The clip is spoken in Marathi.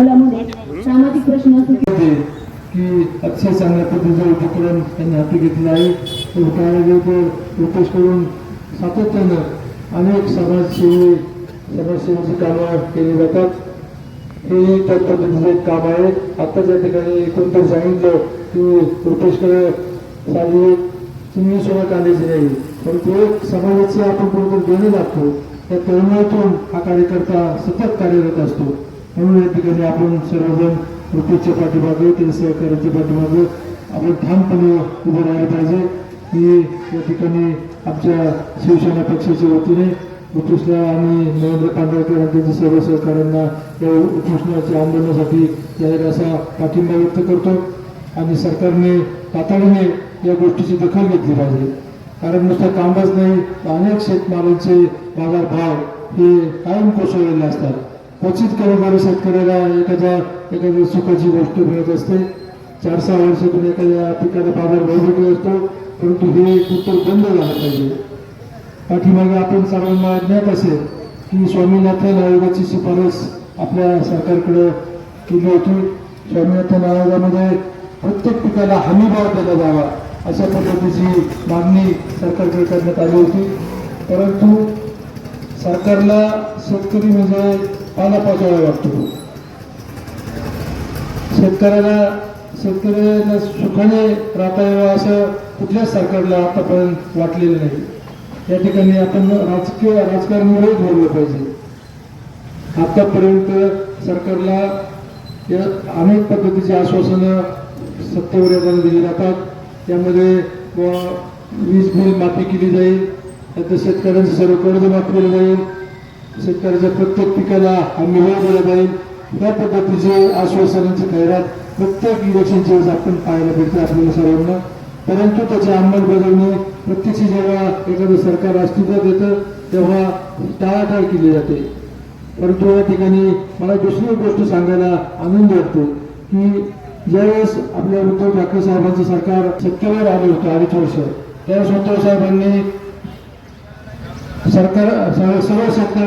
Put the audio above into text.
मुलामध्ये सामाजिक प्रश्न की अतिशय चांगल्या पद्धतीचं उपक्रम त्यांनी हाती घेतला आहे तो कार्यालय रुपेश करून सातत्यानं अनेक समाजसेवी समाजसेवेची कामं केली जातात. हे त्या पद्धतीचं एक काम आहे. ठिकाणी कोणतरी सांगितलं की रुपेशकडे चिमणी काढायची नाही एक आपण कुठेतरी लागतो त्या तरुणातून हा कार्यकर्ता सतत कार्यरत असतो. म्हणून या ठिकाणी आपण सर्वजण रुपेशच्या पाठीमागे त्या सहकार्याच्या पाठीमागे आपण ठामपणे उभं राहिलं पाहिजे. की या ठिकाणी आमच्या शिवसेना पक्षाच्या वतीने रुपेशला आणि नरेंद्र पांढरकर यांच्या सर्व सहकाऱ्यांना या उपोषणाच्या आंदोलनासाठी जाहीर असा पाठिंबा व्यक्त करतो आणि सरकारने तातडीने या गोष्टीची दखल घेतली पाहिजे. कारण नुसतं कामच नाही अनेक शेतमालांचे बाजार भाव हे कायम कोसळलेले असतात. क्वचित करोबारी शेतकऱ्याला एखाद्या एखाद्या सुखाची गोष्ट मिळत असते. चार सहा वर्षातून एखाद्या पिकाला बाजार भाव भेटत असतो परंतु हे कुठं बंद झालं पाहिजे? पाठीमागे आपण सर्वांना ज्ञात असेल की स्वामीनाथन आयोगाची शिफारस आपल्या सरकारकडे केली होती. स्वामीनाथन आयोगामध्ये प्रत्येक पिकाला हमीभाव दिला जावा अशा पद्धतीची मागणी सरकारकडे करण्यात आली होती. परंतु सरकारला शेतकरी म्हणजे पाला पाचोळा वाटतो. शेतकऱ्याला शेतकऱ्याला सुखाने राहता यावं असं कुठल्याच सरकारला आतापर्यंत वाटलेलं नाही. या ठिकाणी आपण राजकीय राजकारणामुळे बोललं पाहिजे. आतापर्यंत सरकारला या अनेक पद्धतीची आश्वासनं सत्तेवर येताना दिली जातात. त्यामध्ये वीज बिल माफी केली जाईल. त्यात शेतकऱ्यांचं सर्व कर्ज माफ केलं जाईल. शेतकऱ्याच्या प्रत्येक पिकाला हमी भाव दिला जाईल. या पद्धतीचे आश्वासनांची खैरात प्रत्येक इलेक्शनच्या वेळेस आपण पाहायला भेटते आपल्याला सर्वांना. परंतु त्याची अंमलबजावणी प्रत्यक्ष जेव्हा एखादं सरकार अस्तित्वात येतं तेव्हा टाळाटाळ केली जाते. परंतु या ठिकाणी मला दुसरी गोष्ट सांगायला आनंद वाटतो की ज्यावेळेस आपल्या उद्धव ठाकरे साहेबांचं सरकार सत्तेवर आलं होतं अडीच वर्ष त्यावेळेस उद्धव साहेबांनी सरकार सर्व शेतकऱ्या